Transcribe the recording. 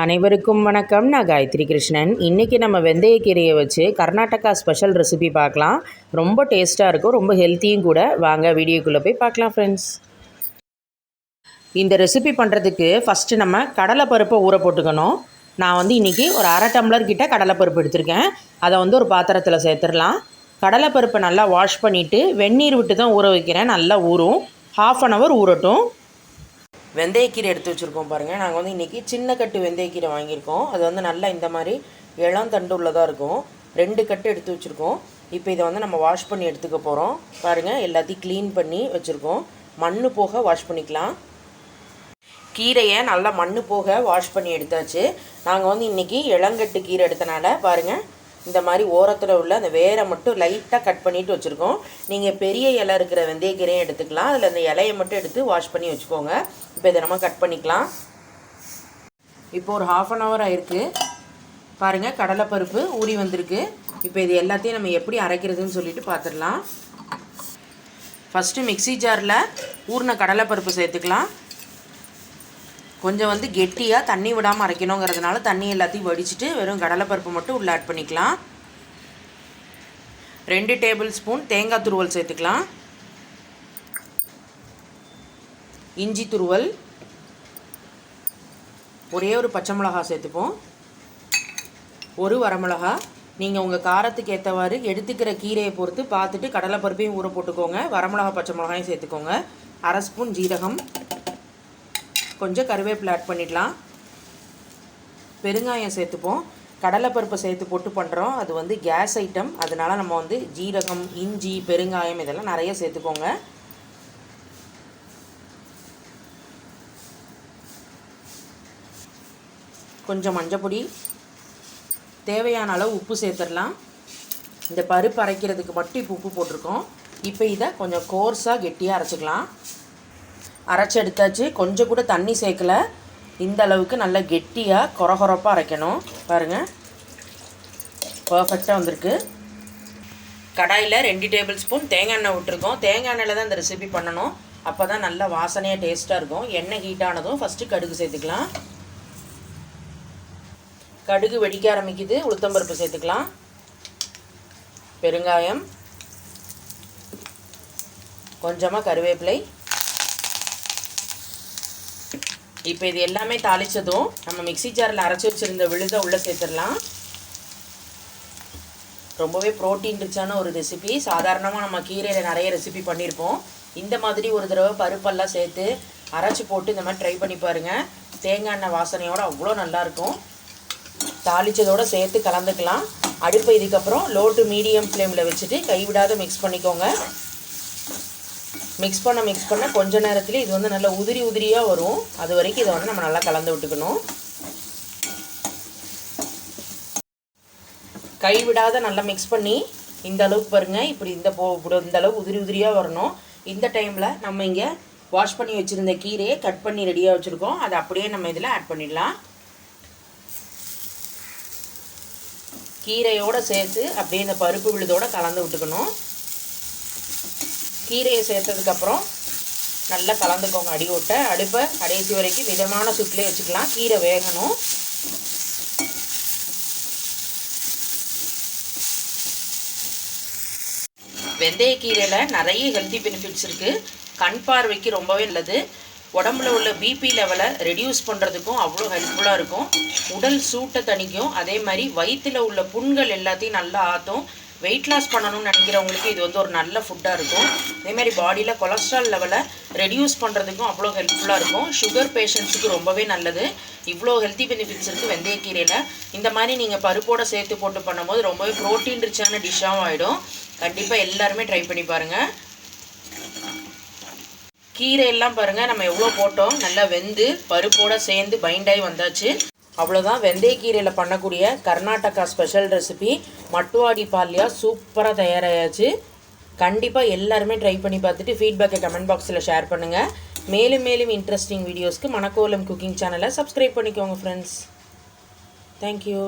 அனைவருக்கும் வணக்கம். நான் காயத்ரி கிருஷ்ணன். இன்றைக்கி நம்ம வெந்தயக்கீரையை வச்சு கர்நாடகா ஸ்பெஷல் ரெசிபி பார்க்கலாம். ரொம்ப டேஸ்ட்டாக இருக்கும் ரொம்ப ஹெல்த்தியும் கூட. வாங்க வீடியோக்குள்ளே போய் பார்க்கலாம் ஃப்ரெண்ட்ஸ் இந்த ரெசிபி பண்ணுறதுக்கு ஃபஸ்ட்டு நம்ம கடலைப்பருப்பை ஊற போட்டுக்கணும். நான் வந்து இன்றைக்கி ஒரு அரை டம்ளர் கிட்ட கடலைப்பருப்பு எடுத்திருக்கேன். அதை வந்து ஒரு பாத்திரத்தில் சேர்த்துடலாம். கடலைப்பருப்பை நல்லா வாஷ் பண்ணிவிட்டு வெந்நீர் விட்டு தான் ஊற வைக்கிறேன். நல்லா ஊறும். ஹாஃப் அன் ஹவர் ஊறட்டும். வெந்தயக்கீரை எடுத்து வச்சுருக்கோம் பாருங்கள் நாங்கள் வந்து இன்றைக்கி சின்ன கட்டு வெந்தயக்கீரை வாங்கியிருக்கோம். அது வந்து நல்லா இந்த மாதிரி இளம் தண்டு உள்ளதாக இருக்கும். ரெண்டு கட்டு எடுத்து வச்சுருக்கோம். இப்போ இதை வந்து நம்ம வாஷ் பண்ணி எடுத்துக்க போகிறோம் பாருங்கள் எல்லாத்தையும் க்ளீன் பண்ணி வச்சுருக்கோம். மண் போக வாஷ் பண்ணிக்கலாம். கீரையை நல்லா மண் போக வாஷ் பண்ணி எடுத்தாச்சு. நாங்கள் வந்து இன்றைக்கி இளங்கட்டு கீரை எடுத்தனால பாருங்கள் இந்த மாதிரி ஓரத்தில் உள்ள அந்த வேரை மட்டும் லைட்டாக கட் பண்ணிவிட்டு வச்சுருக்கோம். நீங்கள் பெரிய இலை இருக்கிற வெந்தயக்கீரையும் எடுத்துக்கலாம். அதில் அந்த இலையை மட்டும் எடுத்து வாஷ் பண்ணி வச்சுக்கோங்க. இப்போ இதை நம்ம கட் பண்ணிக்கலாம். இப்போ ஒரு ஹாஃப் அன் ஹவர் ஆயிருக்கு. பாருங்கள் கடலைப்பருப்பு ஊறி வந்திருக்கு. இப்போ இது எல்லாத்தையும் நம்ம எப்படி அரைக்கிறதுன்னு சொல்லிட்டு பார்த்துடலாம் ஃபஸ்ட்டு மிக்சி ஜாரில் ஊறின கடலைப்பருப்பு சேர்த்துக்கலாம். கொஞ்சம் வந்து கெட்டியாக தண்ணி விடாமல் அரைக்கணுங்கிறதுனால தண்ணி எல்லாத்தையும் வடிச்சிட்டு வெறும் கடலைப்பருப்பு மட்டும் உள்ளே ஆட் பண்ணிக்கலாம். ரெண்டு டேபிள் ஸ்பூன் தேங்காய் துருவல் சேர்த்துக்கலாம். இஞ்சி துருவல். ஒரே ஒரு பச்சை மிளகா சேர்த்துப்போம். ஒரு வரமிளகா நீங்கள் உங்கள் காரத்துக்கு ஏற்றவாறு எடுத்துக்கிற கீரையை பொறுத்து பார்த்துட்டு கடலைப்பருப்பையும் ஊற போட்டுக்கோங்க. வரமிளகா பச்சை மிளகாயும் சேர்த்துக்கோங்க. அரை ஸ்பூன் ஜீரகம். கொஞ்சம் கருவேப்பிலை ஆட் பண்ணிடலாம். பெருங்காயம் சேர்த்துப்போம். கடலைப்பருப்பை சேர்த்து போட்டு பண்ணுறோம் அது வந்து கேஸ் ஐட்டம் அதனால் நம்ம வந்து ஜீரகம் இஞ்சி பெருங்காயம் இதெல்லாம் நிறைய சேர்த்துக்கோங்க. கொஞ்சம் மஞ்சப்பொடி தேவையான அளவு உப்பு சேர்த்துடலாம். இந்த பருப்பு அரைக்கிறதுக்கு மட்டும் இப்போ உப்பு போட்டிருக்கோம். இப்போ இதை கொஞ்சம் கோர்ஸாக கெட்டியாக அரைச்சிக்கலாம். அரைச்சி எடுத்தாச்சு. கொஞ்சம் கூட தண்ணி சேர்க்கல. இந்த அளவுக்கு நல்லா கெட்டியாக கொரகொரப்பாக அரைக்கணும். பாருங்கள் பர்ஃபெக்டாக வந்திருக்கு. கடாயில் ரெண்டு டேபிள் ஸ்பூன் தேங்காய் எண்ணெய் விட்டுருக்கோம். தேங்காய் எண்ணெயில் தான் இந்த ரெசிபி பண்ணணும். அப்போ தான் நல்லா வாசனையாக டேஸ்ட்டாக இருக்கும். எண்ணெய் ஹீட் ஆனதும் ஃபஸ்ட்டு கடுகு சேர்த்துக்கலாம். கடுகு வெடிக்க ஆரம்பிக்குது. உளுத்தம்பருப்பு சேர்த்துக்கலாம். பெருங்காயம். கொஞ்சமாக கருவேப்பிலை. இப்போ இது எல்லாமே தாளித்ததும் நம்ம மிக்சி ஜாரில் அரைச்சி வச்சுருந்த விழுத உள்ளே சேர்த்துடலாம். ரொம்பவே ப்ரோட்டீன் ரிச்சான ஒரு ரெசிபி சாதாரணமாக நம்ம கீரையில் நிறைய ரெசிபி பண்ணியிருப்போம் இந்த மாதிரி ஒரு தடவை பருப்பெல்லாம் சேர்த்து அரைச்சி போட்டு இந்த மாதிரி ட்ரை பண்ணி பாருங்கள் தேங்காய் எண்ணெய் வாசனையோடு அவ்வளோ நல்லாயிருக்கும் தாளித்ததோடு சேர்த்து கலந்துக்கலாம். அடுப்பை இதுக்கப்புறம் லோ டு மீடியம் ஃப்ளேமில் வச்சுட்டு கைவிடாத மிக்ஸ் பண்ணிக்கோங்க. மிக்ஸ் பண்ண மிக்ஸ் பண்ண கொஞ்ச நேரத்தில் இது வந்து நல்லா உதிரி உதிரியாக வரும். அது வரைக்கும் இதை வந்து நம்ம நல்லா கலந்து விட்டுக்கணும். கைவிடாத நல்லா மிக்ஸ் பண்ணி இந்த அளவுக்கு பாருங்கள் இப்படி இந்த போ இந்த அளவு உதிரி உதிரியாக வரணும். இந்த டைமில் நம்ம இங்கே வாஷ் பண்ணி வச்சுருந்த கீரையை கட் பண்ணி ரெடியாக வச்சுருக்கோம். அதை அப்படியே நம்ம இதில் ஆட் பண்ணிடலாம். கீரையோடு சேர்த்து அப்படியே இந்த பருப்பு விழுதோடு கலந்து விட்டுக்கணும். கீரையை சேர்த்ததுக்கப்புறம் நல்லா கலந்துக்கோங்க அடி ஓட்ட அடுப்பை கடைசி வரைக்கும் மிதமான சுட்டிலே வச்சுக்கலாம். கீரை வேகணும். வெந்தயக்கீரையில் நிறைய ஹெல்த்தி பெனிஃபிட்ஸ் இருக்குது கண் பார்வைக்கு ரொம்பவே நல்லது. உடம்புல உள்ள பிபி லெவலை ரெடியூஸ் பண்ணுறதுக்கும் அவ்வளோ ஹெல்ப்ஃபுல்லாக இருக்கும். உடல் சூட்டை தணிக்கும். அதே மாதிரி வயிற்றில் உள்ள புண்கள் எல்லாத்தையும் நல்லா ஆற்றும் வெயிட் லாஸ் பண்ணணும்னு நினைக்கிறவங்களுக்கு இது வந்து ஒரு நல்ல ஃபுட்டாக இருக்கும். அதேமாதிரி பாடியில் கொலஸ்ட்ரால் லெவலை ரெடியூஸ் பண்ணுறதுக்கும் அவ்வளோ ஹெல்ப்ஃபுல்லாக இருக்கும். சுகர் பேஷண்ட்ஸுக்கு ரொம்பவே நல்லது. இவ்வளோ ஹெல்த்தி பெனிஃபிட்ஸ் இருக்குது வெந்தயக்கீரையில். இந்த மாதிரி நீங்கள் பருப்போடு சேர்த்து போட்டு பண்ணும்போது ரொம்பவே ப்ரோட்டீன் ரிச்சான டிஷ்ஷாகவும் ஆகிடும் கண்டிப்பாக எல்லாருமே ட்ரை பண்ணி பாருங்கள் கீரை எல்லாம் பாருங்கள் நம்ம எவ்வளோ போட்டோம்? நல்லா வெந்து பருப்போடு சேர்ந்து பைண்டாகி வந்தாச்சு. அவ்வளோதான் வெந்தயக்கீரையில் பண்ணக்கூடிய கர்நாடகா ஸ்பெஷல் ரெசிபி மட்டுவாடி பால்யா சூப்பராக தயாராகியாச்சு கண்டிப்பாக எல்லாருமே ட்ரை பண்ணி பார்த்துட்டு ஃபீட்பேக்கை கமெண்ட் பாக்ஸில் ஷேர் பண்ணுங்கள் மேலும் மேலும் இன்ட்ரெஸ்டிங் வீடியோஸ்க்கு மணக்கோலம் குக்கிங் சேனலை சப்ஸ்கிரைப் பண்ணிக்கோங்க ஃப்ரெண்ட்ஸ் தேங்க்யூ